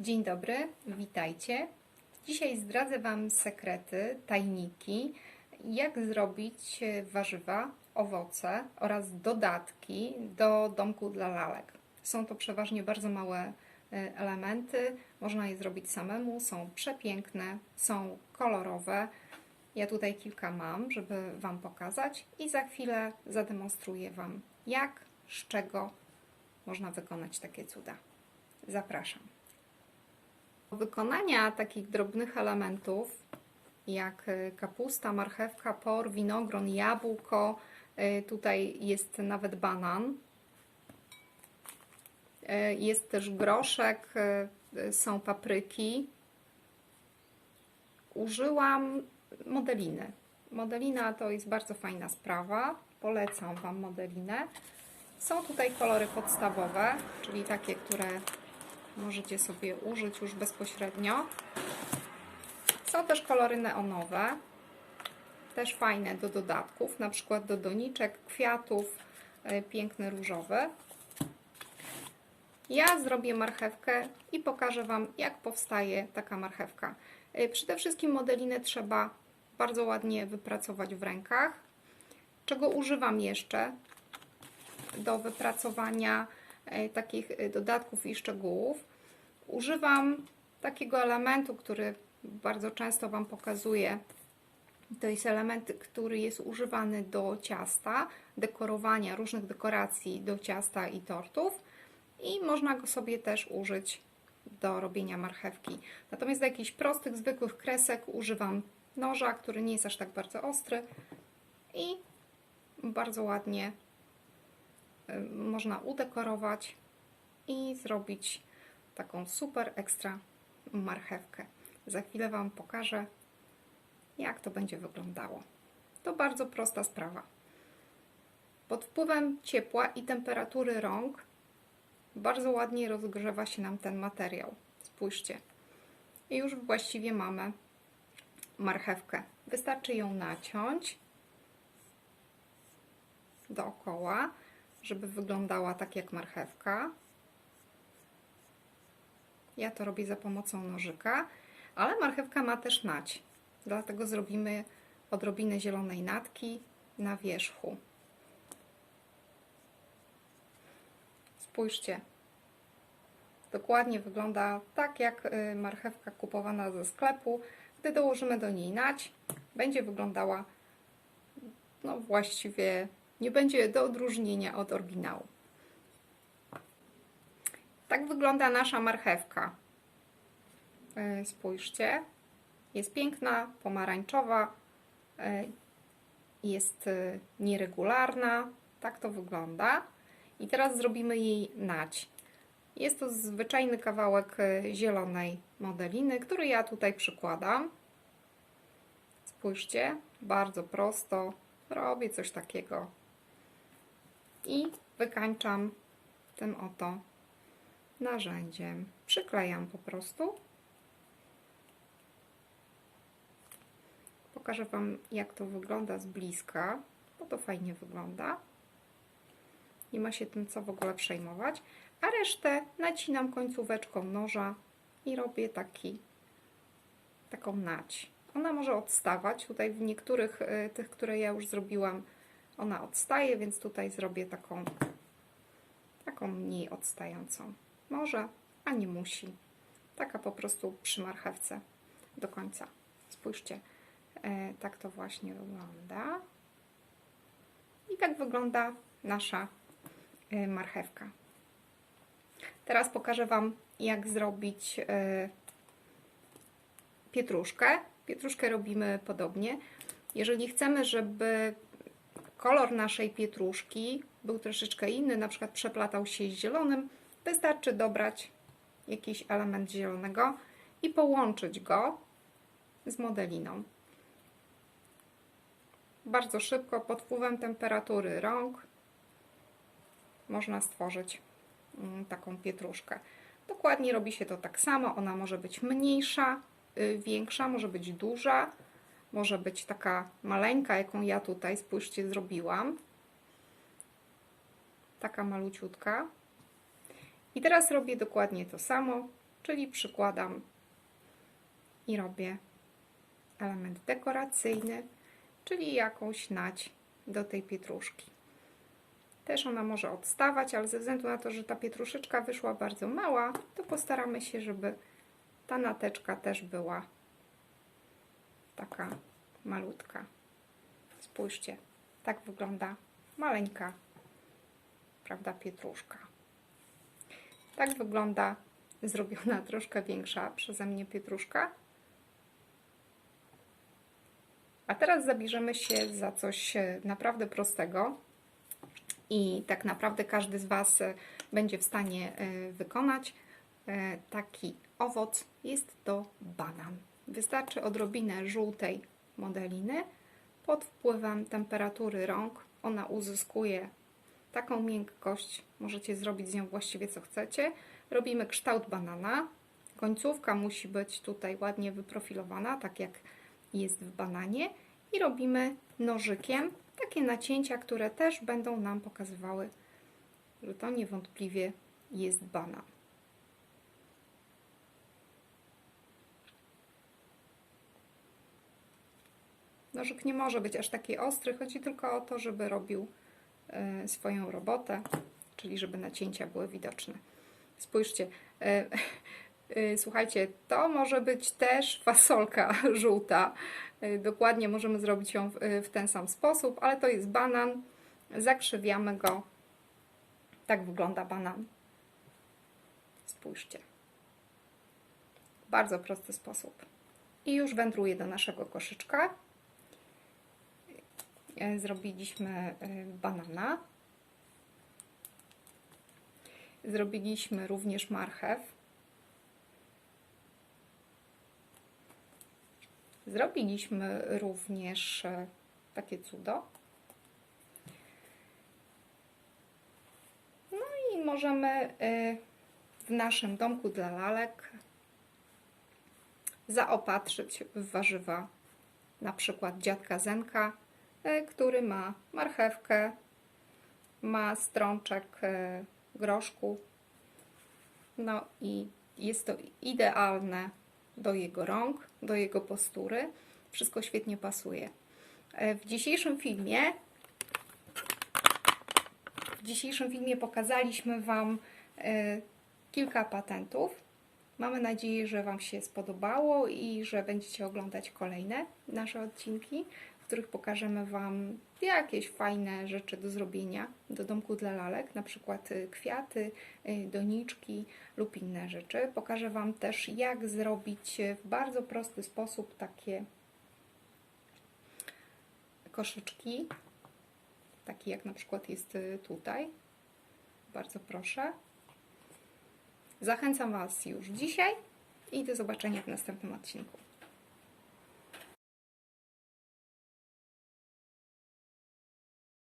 Dzień dobry, witajcie. Dzisiaj zdradzę Wam sekrety, tajniki, jak zrobić warzywa, owoce oraz dodatki do domku dla lalek. Są to przeważnie bardzo małe e, elementy, można je zrobić samemu, są przepiękne, są kolorowe. Ja tutaj kilka mam, żeby Wam pokazać i za chwilę zademonstruję Wam, jak, z czego można wykonać takie cuda. Zapraszam. Wykonania takich drobnych elementów, jak y, kapusta, marchewka, por, winogron, jabłko, y, tutaj jest nawet banan, y, jest też groszek, są papryki. Użyłam modeliny. Modelina to jest bardzo fajna sprawa. Polecam Wam modelinę. Są tutaj kolory podstawowe, czyli takie, które możecie sobie użyć już bezpośrednio. Są też kolory neonowe, też fajne do dodatków, na przykład do doniczek, kwiatów, e, piękny różowy. Ja zrobię marchewkę i pokażę Wam, jak powstaje taka marchewka. E, Przede wszystkim modelinę trzeba bardzo ładnie wypracować w rękach. Czego używam jeszcze do wypracowania takich e, dodatków i szczegółów? Używam takiego elementu, który bardzo często Wam pokazuję. To jest element, który jest używany do ciasta, dekorowania różnych dekoracji do ciasta i tortów i można go sobie też użyć do robienia marchewki. Natomiast do jakichś prostych, zwykłych kresek używam noża, który nie jest aż tak bardzo ostry i bardzo ładnie można udekorować i zrobić taką super ekstra marchewkę. Za chwilę Wam pokażę, jak to będzie wyglądało. To bardzo prosta sprawa. Pod wpływem ciepła i temperatury rąk bardzo ładnie rozgrzewa się nam ten materiał. Spójrzcie. I już właściwie mamy marchewkę. Wystarczy ją naciąć dookoła, żeby wyglądała tak jak marchewka. Ja to robię za pomocą nożyka, ale marchewka ma też nać. Dlatego zrobimy odrobinę zielonej natki na wierzchu. Spójrzcie. Dokładnie wygląda tak jak y, marchewka kupowana ze sklepu. Gdy dołożymy do niej nać, będzie wyglądała no właściwie nie będzie do odróżnienia od oryginału. Tak wygląda nasza marchewka. E, Spójrzcie. Jest piękna, pomarańczowa, e, jest e, nieregularna. Tak to wygląda. I teraz zrobimy jej nać. Jest to zwyczajny kawałek zielonej modeliny, który ja tutaj przykładam. Spójrzcie, bardzo prosto robię coś takiego. I wykańczam tym oto narzędziem. Przyklejam po prostu. Pokażę Wam, jak to wygląda z bliska, bo to fajnie wygląda. Nie ma się tym co w ogóle przejmować. A resztę nacinam końcóweczką noża i robię taki, taką nać. Ona może odstawać. Tutaj w niektórych y, tych, które ja już zrobiłam, ona odstaje, więc tutaj zrobię taką, taką mniej odstającą. Może, a nie musi. Taka po prostu przy marchewce do końca. Spójrzcie, e, tak to właśnie wygląda. I tak wygląda nasza e, marchewka. Teraz pokażę Wam, jak zrobić e, pietruszkę. Pietruszkę robimy podobnie. Jeżeli chcemy, żeby kolor naszej pietruszki był troszeczkę inny, na przykład przeplatał się z zielonym, Wystarczy dobrać jakiś element zielonego i połączyć go z modeliną. Bardzo szybko, pod wpływem temperatury rąk, można stworzyć mm, taką pietruszkę. Dokładnie robi się to tak samo. Ona może być mniejsza, y, większa, może być duża, może być taka maleńka, jaką ja tutaj, spójrzcie, zrobiłam. Taka maluciutka. I teraz robię dokładnie to samo. czyli przykładam i robię element dekoracyjny, czyli jakąś nać do tej pietruszki. Też ona może odstawać, ale ze względu na to, że ta pietruszeczka wyszła bardzo mała, to postaramy się, żeby ta nateczka też była taka malutka. Spójrzcie, tak wygląda maleńka, prawda, pietruszka. Tak wygląda zrobiona troszkę większa przeze mnie pietruszka. A teraz zabierzemy się za coś e, naprawdę prostego i tak naprawdę każdy z Was e, będzie w stanie e, wykonać. Taki owoc jest to banan. Wystarczy odrobinę żółtej modeliny. Pod wpływem temperatury rąk ona uzyskuje taką miękkość, możecie zrobić z nią właściwie co chcecie. Robimy kształt banana. Końcówka musi być tutaj ładnie wyprofilowana, tak jak jest w bananie. I robimy nożykiem takie nacięcia, które też będą nam pokazywały, że to niewątpliwie jest banan. Nożyk nie może być aż taki ostry, chodzi tylko o to, żeby robił e, swoją robotę, czyli żeby nacięcia były widoczne. Spójrzcie, e, e, słuchajcie, to może być też fasolka żółta. Dokładnie możemy zrobić ją w ten sam sposób, ale to jest banan. Zakrzywiamy go. Tak wygląda banan. Spójrzcie. Bardzo prosty sposób. I już wędruje do naszego koszyczka. E, Zrobiliśmy e, banana. Zrobiliśmy również marchew. Zrobiliśmy również e, takie cudo. No i możemy w naszym domku dla lalek zaopatrzyć w warzywa na przykład dziadka Zenka, który ma marchewkę, ma strączek e, groszku. No i jest to idealne do jego rąk, do jego postury. Wszystko świetnie pasuje. E, W dzisiejszym filmie w dzisiejszym filmie pokazaliśmy Wam e, kilka patentów. Mamy nadzieję, że Wam się spodobało i że będziecie oglądać kolejne nasze odcinki, których pokażemy Wam jakieś fajne rzeczy do zrobienia do domku dla lalek, na przykład y, kwiaty, y, doniczki lub inne rzeczy. Pokażę Wam też, jak zrobić y, w bardzo prosty sposób takie koszyczki, taki jak na przykład jest tutaj. Bardzo proszę. Zachęcam Was już dzisiaj i do zobaczenia w następnym odcinku.